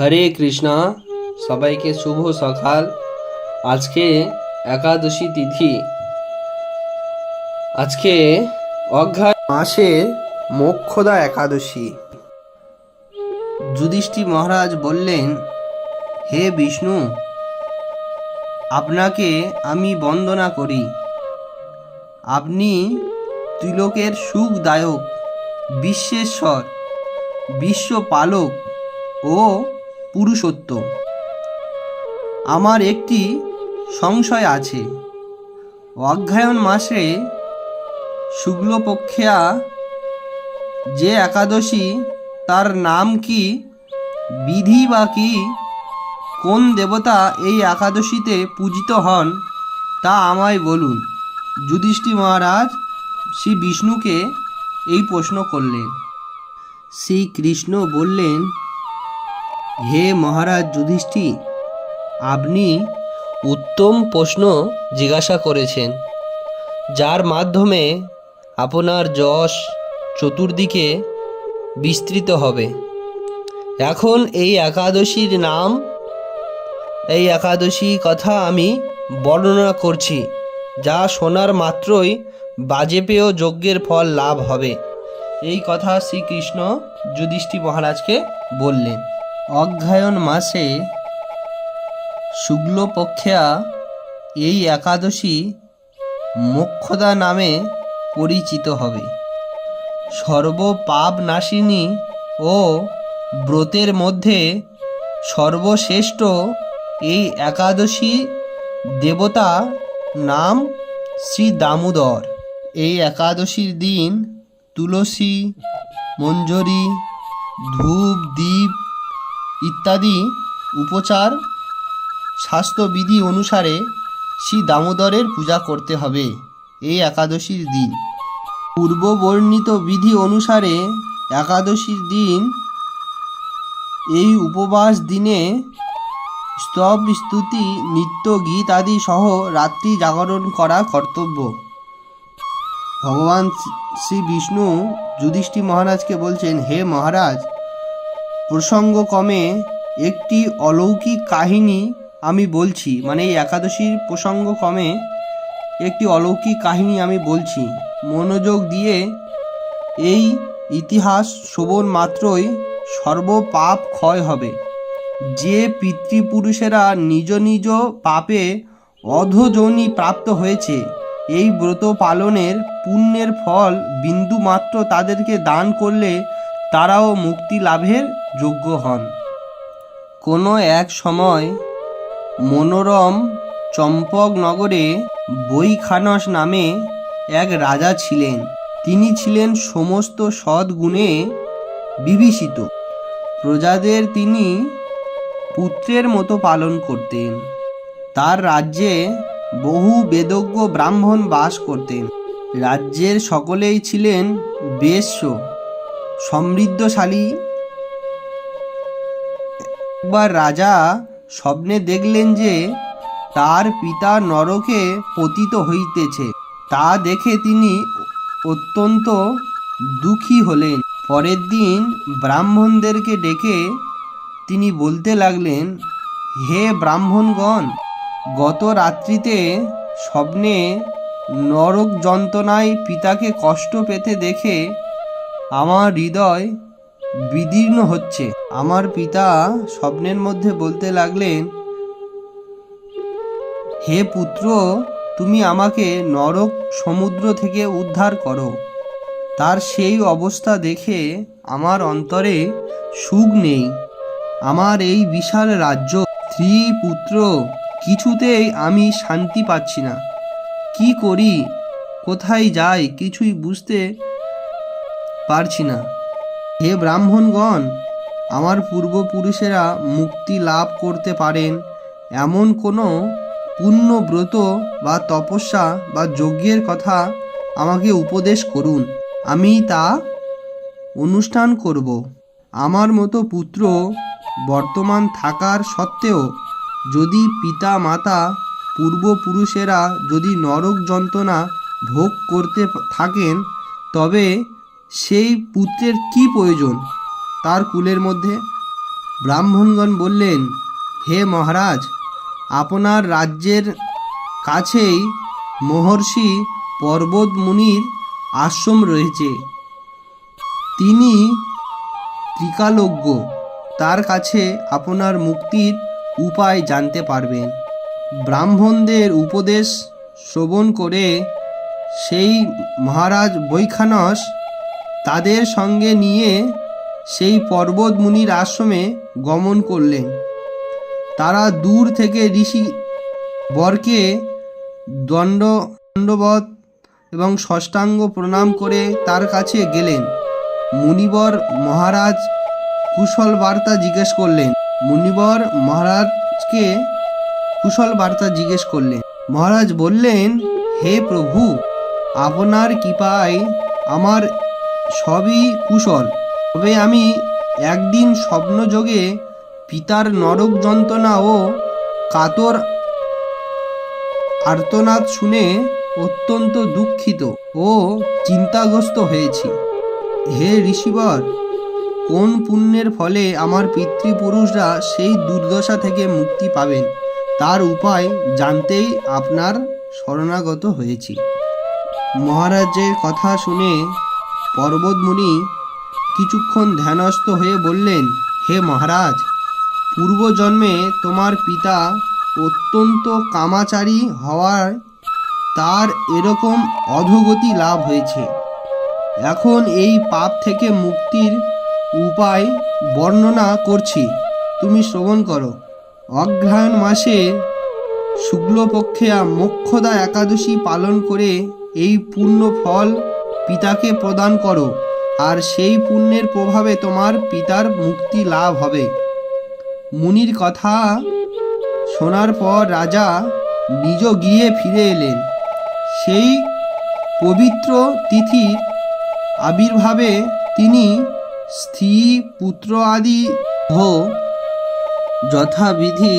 হরে কৃষ্ণা। সবাইকে শুভ সকাল। আজকে একাদশী তিথি। আজকে অঘ্রায় মাসে মোক্ষদা একাদশী। যুধিষ্ঠির মহারাজ বললেন, হে বিষ্ণু, আপনাকে আমি বন্দনা করি। আপনি ত্রিলোকের সুখদায়ক, বিশ্বেশ্বর, বিশ্বপালক ও পুরুষোত্তম। আমার একটি সংশয় আছে। অগ্রায়ণ মাসে শুক্লপক্ষিয়া যে একাদশী, তার নাম কি, বিধি বা কি, কোন দেবতা এই একাদশীতে পূজিত হন, তা আমায় বলুন। যুধিষ্ঠি মহারাজ শ্রী বিষ্ণুকে এই প্রশ্ন করলেন। শ্রীকৃষ্ণ বললেন হে মহারাজ যুধিষ্ঠি আপনি উত্তম প্রশ্ন জিজ্ঞাসা করেছেন, যার মাধ্যমে আপনার যশ চতুর্দিকে বিস্তৃত হবে। এখন এই একাদশীর নাম, এই একাদশী কথা আমি বর্ণনা করছি, যা শোনার মাত্রই বাজেপেয় যজ্ঞের ফল লাভ হবে। এই কথা শ্রীকৃষ্ণ যুধিষ্ঠি মহারাজকে বললেন। অগ্রায়ণ মাসে শুক্লপক্ষিয়া এই একাদশী মোক্ষদা নামে পরিচিত হবে। সর্বপাপ নাশিনী ও ব্রতের মধ্যে সর্বশ্রেষ্ঠ এই একাদশী দেবতা নাম শ্রী দামোদর। এই একাদশীর দিন তুলসী, মঞ্জরি, ধূপ দ্বীপ ইত্যাদি উপচার স্বাস্থ্যবিধি অনুসারে শ্রী দামোদরের পূজা করতে হবে এই একাদশীর দিন। পূর্ববর্ণিত বিধি অনুসারে একাদশীর দিন এই উপবাস দিনে স্তব, স্তুতি, নিত্য, গীত আদি সহ রাত্রি জাগরণ করা কর্তব্য। ভগবান শ্রী বিষ্ণু যুধিষ্ঠি মহারাজকে বলছেন, হে মহারাজ প্রসঙ্গক্রমে একটি অলৌকিক কাহিনী আমি বলছি মানে এই একাদশীর প্রসঙ্গক্রমে একটি অলৌকিক কাহিনী আমি বলছি। মনোযোগ দিয়ে এই ইতিহাস শোভন মাত্রই সর্বপাপ ক্ষয় হবে। যে পিতৃপুরুষেরা নিজ নিজ পাপে অধজনী প্রাপ্ত হয়েছে, এই ব্রত পালনের পুণ্যের ফল বিন্দু মাত্র তাদেরকে দান করলে তারাও মুক্তি লাভের যোগ্য হন। কোনো এক সময় মনোরম চম্পকনগরে বৈখানস নামে এক রাজা ছিলেন। তিনি ছিলেন সমস্ত সদ্গুণে বিভীষিত। প্রজাদের তিনি পুত্রের মতো পালন করতেন। তার রাজ্যে বহু বেদজ্ঞ ব্রাহ্মণ বাস করতেন। রাজ্যের সকলেই ছিলেন বেশ্য, সমৃদ্ধশালী একবার রাজা স্বপ্নে দেখলেন যে তার পিতা নরকে পতিত হইতেছে। তা দেখে তিনি অত্যন্ত দুঃখী হলেন। পরের দিন ব্রাহ্মণদেরকে ডেকে তিনি বলতে লাগলেন, হে ব্রাহ্মণগণ, গত রাত্রিতে স্বপ্নে নরক যন্ত্রণায় পিতাকে কষ্ট পেতে দেখে আমার হৃদয় বিদীর্ণ হচ্ছে। আমার পিতা স্বপ্নের মধ্যে বলতে লাগলেন, হে পুত্র, তুমি আমাকে নরক সমুদ্র থেকে উদ্ধার করো। তার সেই অবস্থা দেখে আমার অন্তরে সুখ নেই। আমার এই বিশাল রাজ্য স্ত্রী পুত্র কিছুতেই আমি শান্তি পাচ্ছি না। কি করি? কোথায় যাই? কিছুই বুঝতে পারছি না। হে ব্রাহ্মণগণ, আমার পূর্বপুরুষেরা মুক্তি লাভ করতে পারেন। এমন কোনো পুণ্যব্রত বা তপস্যা বা যজ্ঞের কথা আমাকে উপদেশ করুন। আমি তা অনুষ্ঠান করব। আমার মতো পুত্র বর্তমান থাকার সত্ত্বেও যদি পিতা মাতা পূর্বপুরুষেরা যদি নরক যন্ত্রণা ভোগ করতে থাকেন, তবে সেই পুত্রের কি প্রয়োজন? তার কুলের মধ্যে ব্রাহ্মণগণ বললেন, হে মহারাজ, আপনার রাজ্যের কাছেই মহর্ষি পর্বত মুনির আশ্রম রয়েছে। তিনি ত্রিকালজ্ঞ। তার কাছে আপনার মুক্তির উপায় জানতে পারবেন। ব্রাহ্মণদের উপদেশ শ্রবণ করে সেই মহারাজ বৈখানস তাদের সঙ্গে নিয়ে সেই পর্বত মুনির আশ্রমে গমন করলেন। তারা দূর থেকে ঋষি বরকে দণ্ড দণ্ডবত এবং ষষ্ঠাঙ্গ প্রণাম করে তার কাছে গেলেন। মুনিবর মহারাজ কুশল বার্তা জিজ্ঞেস করলেন। মুনিবর মহারাজকে কুশল বার্তা জিজ্ঞেস করলেন। মহারাজ বললেন, হে প্রভু, আপনার কৃপায় আমার সবই কুশল। তবে আমি একদিন স্বপ্নযোগে পিতার নরক যন্ত্রণা ও কাতর আর্তনাদ শুনে অত্যন্ত দুঃখিত ও চিন্তাগ্রস্ত হয়েছি। হে ঋষিবর, কোন পুণ্যের ফলে আমার পিতৃপুরুষরা সেই দুর্দশা থেকে মুক্তি পাবেন, তার উপায় জানতেই আপনার শরণাগত হয়েছি। মহারাজের কথা শুনে পর্বতমুনি কিছুক্ষণ ধ্যানস্থ হয়ে বললেন, হে মহারাজ, পূর্বজন্মে তোমার পিতা অত্যন্ত কামাচারী হওয়ার তার এরকম অধোগতি লাভ হয়েছে। এখন এই পাপ থেকে মুক্তির উপায় বর্ণনা করছি। তুমি শ্রবণ করো। অগ্রহায়ণ মাসে শুক্লপক্ষে মোক্ষদা একাদশী পালন করে এই পূর্ণ ফল পিতাকে প্রদান করো, আর সেই পুণ্যের প্রভাবে তোমার পিতার মুক্তি লাভ হবে। মুনির কথা শোনার পর রাজা নিজ গৃহে ফিরে এলেন। সেই পবিত্র তিথির আবির্ভাবে তিনি স্ত্রী, পুত্র আদি ও যথাবিধি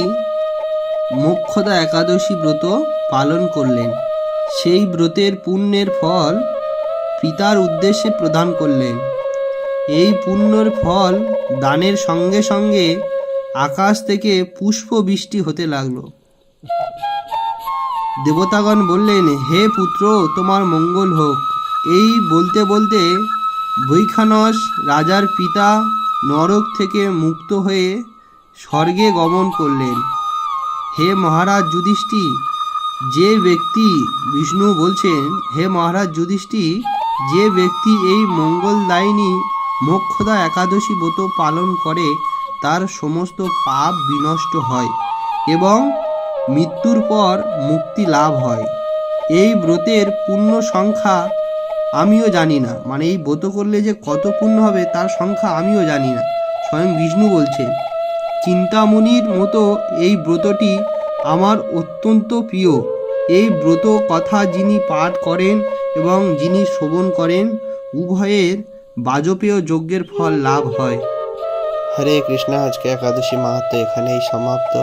মোক্ষদা একাদশী ব্রত পালন করলেন। সেই ব্রতের পুণ্যের ফল পিতার উদ্দেশ্যে প্রদান করলেন। এই পুণ্যর ফল দানের সঙ্গে সঙ্গে আকাশ থেকে পুষ্প বৃষ্টি হতে লাগল। দেবতাগণ বললেন, হে পুত্র, তোমার মঙ্গল হোক। এই বলতে বলতে বৈখানস রাজার পিতা নরক থেকে মুক্ত হয়ে স্বর্গে গমন করলেন। হে মহারাজ যুধিষ্ঠি যে ব্যক্তি বিষ্ণু বলছেন, হে মহারাজ যুধিষ্ঠি যে ব্যক্তি এই মঙ্গলদায়িনী মোক্ষদা একাদশী ব্রত পালন করে, তার সমস্ত পাপ বিনষ্ট হয় এবং মৃত্যুর পর মুক্তি লাভ হয়। এই ব্রতের পূর্ণ সংখ্যা আমিও জানি না। মানে এই ব্রত করলে যে কত পূর্ণ হবে, তার সংখ্যা আমিও জানি না। স্বয়ং বিষ্ণু বলছেন চিন্তামণির মতো এই ব্রতটি আমার অত্যন্ত প্রিয়। এই ব্রত কথা যিনি পাঠ করেন এবং যিনি শোভন করেন, উভয়ের বাজপেয় যজ্ঞের ফল লাভ হয়। হরে কৃষ্ণ, আজকে একাদশী মাহাত্ম এখানেই সমাপ্ত।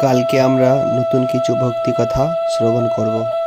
কালকে আমরা নতুন কিছু ভক্তি কথা শ্রবণ করব।